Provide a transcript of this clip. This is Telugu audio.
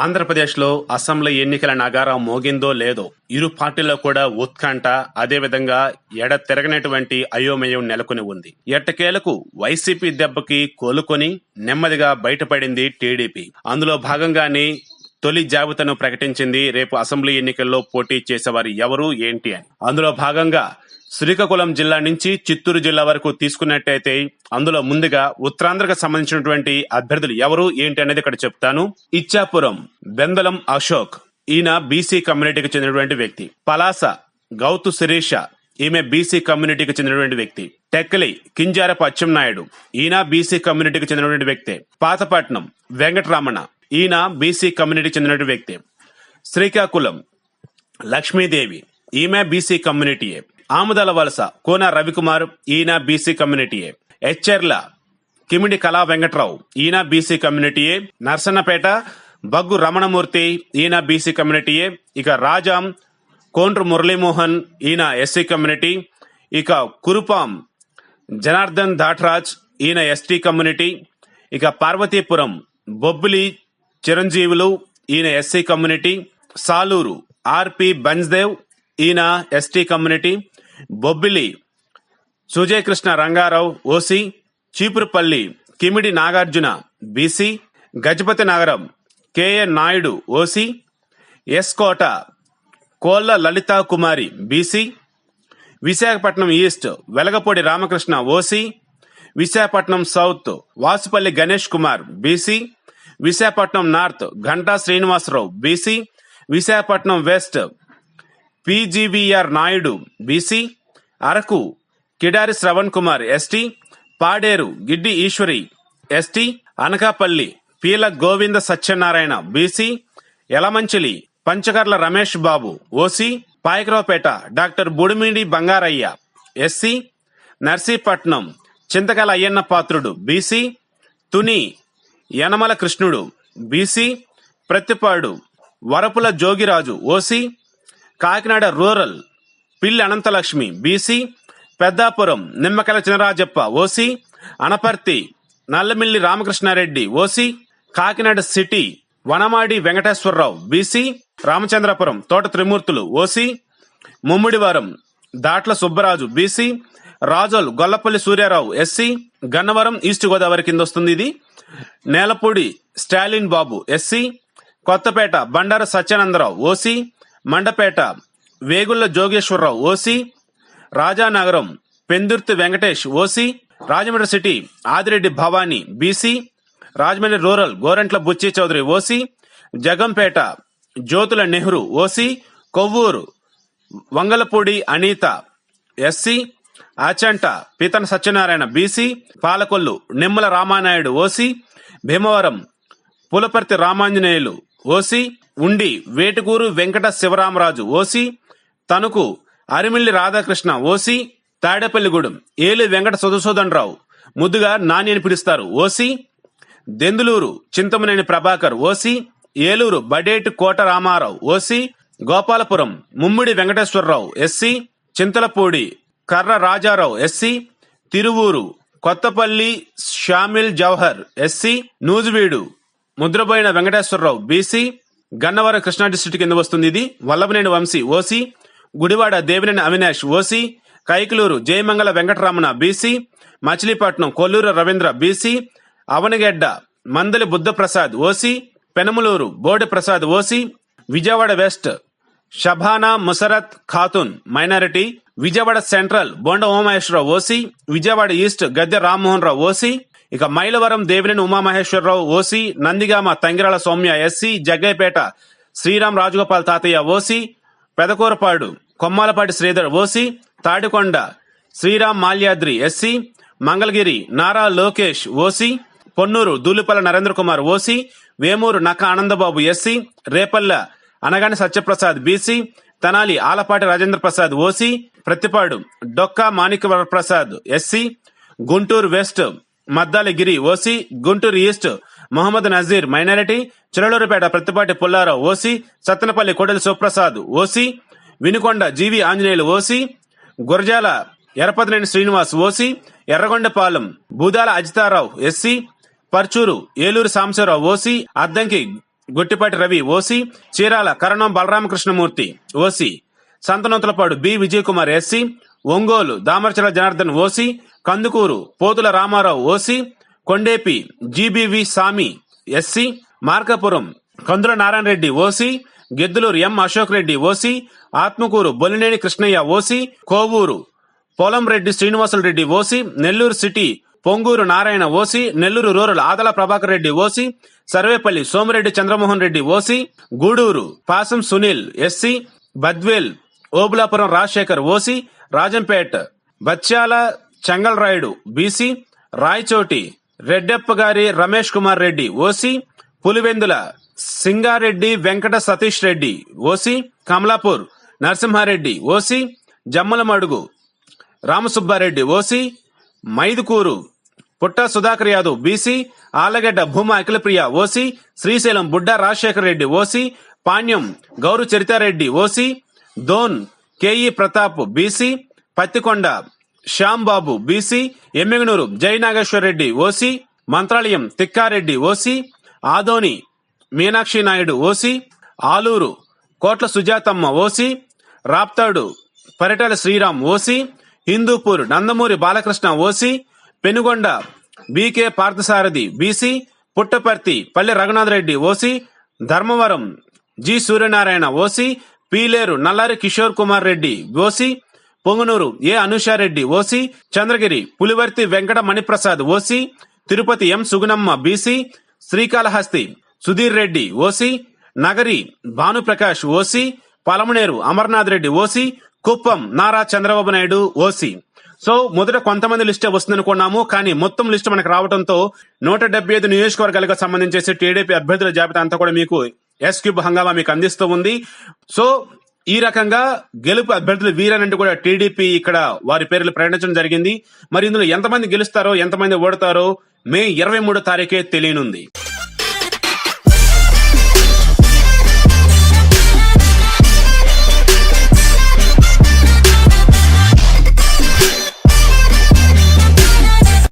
ఆంధ్రప్రదేశ్లో అసెంబ్లీ ఎన్నికల నగారం మోగిందో లేదో ఇరు పార్టీల్లో కూడా ఉత్కంఠ అదేవిధంగా ఎడ తిరగనటువంటి అయోమయం నెలకొని ఉంది. ఎట్టకేలకు వైసీపీ దెబ్బకి కోలుకొని నెమ్మదిగా బయటపడింది టీడీపీ. అందులో భాగంగానే తొలి జాబితాను ప్రకటించింది రేపు అసెంబ్లీ ఎన్నికల్లో పోటీ చేసేవారు ఎవరు ఏంటి అని. అందులో భాగంగా శ్రీకాకుళం జిల్లా నుంచి చిత్తూరు జిల్లా వరకు తీసుకున్నట్టయితే అందులో ముందుగా ఉత్తరాంధ్రకు సంబంధించినటువంటి అభ్యర్థులు ఎవరు ఏంటి అనేది ఇక్కడ చెప్తాను. ఇచ్చాపురం బెందలం అశోక్. ఈయన బీసీ కమ్యూనిటీకి చెందినటువంటి వ్యక్తి. పలాస గౌతు శిరీష. ఈమె బీసీ కమ్యూనిటీకి చెందినటువంటి వ్యక్తి. టెక్కలి కింజారపు అచ్చెన్నాయుడు ఈయన బీసీ కమ్యూనిటీకి చెందినటువంటి వ్యక్తి. పాతపట్నం వెంకటరమణ. ఈయన బీసీ కమ్యూనిటీకి చెందినటువంటి వ్యక్తి. శ్రీకాకుళం లక్ష్మీదేవి. ఈమె బీసీ కమ్యూనిటీయే. ఆముదల వలస కోన రవికుమార్ ఈయన బీసీ కమ్యూనిటీయే. హెచ్చెర్ల కిమిడి కళా వెంకట్రావు ఈయన బీసీ కమ్యూనిటీయే. నర్సన్నపేట బగ్గు రమణమూర్తి ఈయన బీసీ కమ్యూనిటీయే. ఇక రాజాం కోండ్రు మురళీమోహన్ ఈయన ఎస్సీ కమ్యూనిటీ. ఇక కురుపాం జనార్దన్ దాట్రాజ్ ఈయన ఎస్టీ కమ్యూనిటీ. ఇక పార్వతీపురం బొబ్బిలి చిరంజీవులు ఈయన SC community. Saluru RP Bhanjdeo ఈయన ST community. Bobbili Sujay Krishna Rangarao OC Cheepurupalli Kimidi Nagarjuna BC Gajapathi Nagaram KN Naidu OC S Kota Kolla Lalitha Kumari BC Visakhapatnam east Velagapudi Ramakrishna OC Visakhapatnam south Vasupalli Ganesh Kumar BC Visakhapatnam north Ghanta Srinivasarao BC Visakhapatnam west PGVR Naidu BC Araku Kidari Shravan Kumar ST Paderu Giddi Eswari ST Anakapalli Peela Govinda Satyanarayana BC Elamanchili Panchakarla Ramesh Babu OC Payakaraopeta doctor Budimidi Bangarayya SC Narsipatnam Chintakala Ayyanna Patrudu BC Tuni Yanamala Krishnudu BC Prathipadu Varupula Jogiraju OC Kakinada rural Pilli Ananthalakshmi BC Peddapuram Nimmakala Chinarajappa OC Anaparthi Nallamilli Ramakrishnareddy OC Kakinada city Vanamadi Venkateswararao BC Ramachandrapuram Thota Trimurthulu OC Mummidivaram Datla Subbaraju BC Razole Gollapalli Suryarao SC Gannavaram east Godavari కింద వస్తుంది ఇది. Nelapudi Stalin Babu SC Kothapeta Bandaru Satyanandarao OC Mandapeta Vegulla Jogeswararao OC Rajanagaram Pendurthi Venkatesh OC Rajahmundry city Adireddy Bhavani BC Rajahmundry rural Gorantla Butchi Chowdary OC Jaggampeta Jyothula Nehru OC Kovvur Vangalapudi Anitha SC Achanta Pithani Satyanarayana BC Palakollu Nimmala Ramanaidu OC Bhimavaram Pulaparthi Ramanjaneyulu OC Undi Vetukuri Venkata Sivaramaraju. OC Tanuku Arimilli Radhakrishna. OC Tadepalligudem. Eli Venkata Sudhasudan Rao ముద్దుగా నాని అని పిలుస్తారు. OC Denduluru Chintamaneni Prabhakar. OC Eluru Badeti Kota Ramarao. OC Gopalapuram Mummidi Venkateswararao. SC Chintalapudi Karra Rajarao. SC Tiruvuru Kothapalli Shamil Jawahar. SC Nuzvid Mudraboina Venkateswararao BC Gannavaram Krishna district కింద వస్తుంది ఇది. Vallabhaneni Vamsi OC Gudivada Devineni Avinash OC Kaikaluru Jayamangala Venkataramana BC Machilipatnam Kolluru Ravindra BC Avanigadda Mandali Buddhaprasad OC Penamaluru Bode Prasad OC Vijayawada west Shabana Musarrat Khatun minority Vijayawada central Bonda Umamaheswararao OC Vijayawada east Gadde Rammohan Rao OC ఇక Mylavaram Devineni Umamaheswararao OC Nandigama Tangirala Sowmya SC Jaggayyapeta Sriram Rajagopal Tatayya OC Pedakurapadu Kommalapati Sridhar OC Tadikonda Sriram Malyadri SC Mangalagiri Nara Lokesh OC Ponnur Dhulipalla Narendra Kumar OC Vemuru Nakka Anandababu SC Repalle Anagani Satyaprasad BC Tenali Alapati Rajendra Prasad OC Prathipadu Dokka Manikya Prasad SC Guntur west Maddali Giri OC Guntur east Mohammed Nazeer minority Chilakaluripet Prathipati Pullarao OC Sattenapalli Kodela Suprasad OC Vinukonda GV Anjaneyulu OC Gurazala Yarapathineni Srinivas OC Yerragondapalem Budala Ajitharao SC Parchur Eluri Sambasivarao OC Addanki Gottipati Ravi OC Chirala Karanam Balaramakrishnamurthy OC Santhanuthalapadu B Vijayakumar SC Ongole Damacharla Janardhan OC Kandukur Pothula Ramarao OC Kondapi GBV Swamy SC Markapuram Kandula Narayana Reddy OC Giddalur M Ashok Reddy OC Atmakur Bollineni Krishnaiah OC Kovur Polamreddy Srinivasulu Reddy OC Nellore city Ponguru Narayana OC Nellore rural Adala Prabhakar Reddy OC Sarvepalli Somireddy Chandramohan Reddy OC Gudur Pasam Sunil SC Badvel Obulapuram Rajasekhar OC Rajampet Bachala Chengalrayudu BC Rayachoti Reddeppa gari Ramesh Kumar Reddy OC Pulivendula Singareddy Venkata Satish Reddy OC Kamalapuram Narasimhareddy OC Jammalamadugu Ramasubbareddy OC Mydukur Putta Sudhakar Yadav BC Allagadda Bhuma Akhilapriya OC Srisailam Budda Rajasekhara Reddy OC Panyam Gowru Charithareddy OC Dhone KE Pratap BC Pattikonda Shyambabu BC Yemmiganur Jayanageswarareddy OC OC Mantralayam Tikkareddy OC Adoni Meenakshi Naidu OC Aluru Kotla Sujathamma OC Raptadu Paritala Sriram OC Hindupur Nandamuri Balakrishna OC Penukonda BK Parthasarathi BC Puttaparthi Palle Raghunath Reddy OC Dharmavaram G Suryanarayana OC Pileru Nallari Kishore Kumar Reddy OC Punganur A Anushareddy OC Chandragiri Pulivarthi Venkata Maniprasad OC Tirupati M Sugunamma BC Srikalahasti Sudheer Reddy OC Nagari Bhanuprakash OC Palamaner Amarnath Reddy OC Kuppam Nara Chandrababu Naidu OC. So మొదట కొంతమంది లిస్టే వస్తుంది అనుకున్నాము కానీ మొత్తం లిస్ట్ మనకు రావడంతో నూట డెబ్బై ఐదు నియోజకవర్గాలకు సంబంధించేసి టీడీపీ అభ్యర్థుల జాబితా అంతా కూడా మీకు ఎస్ క్యూబ్ హంగామా మీకు అందిస్తూ ఉంది. సో ఈ రకంగా గెలుపు అభ్యర్థులు వీరనంటూ కూడా టీడీపీ ఇక్కడ వారి పేర్లు ప్రకటించడం జరిగింది. మరి ఇందులో ఎంతమంది గెలుస్తారో ఎంతమంది ఓడతారో మే ఇరవై మూడో తారీఖే తెలియనుంది.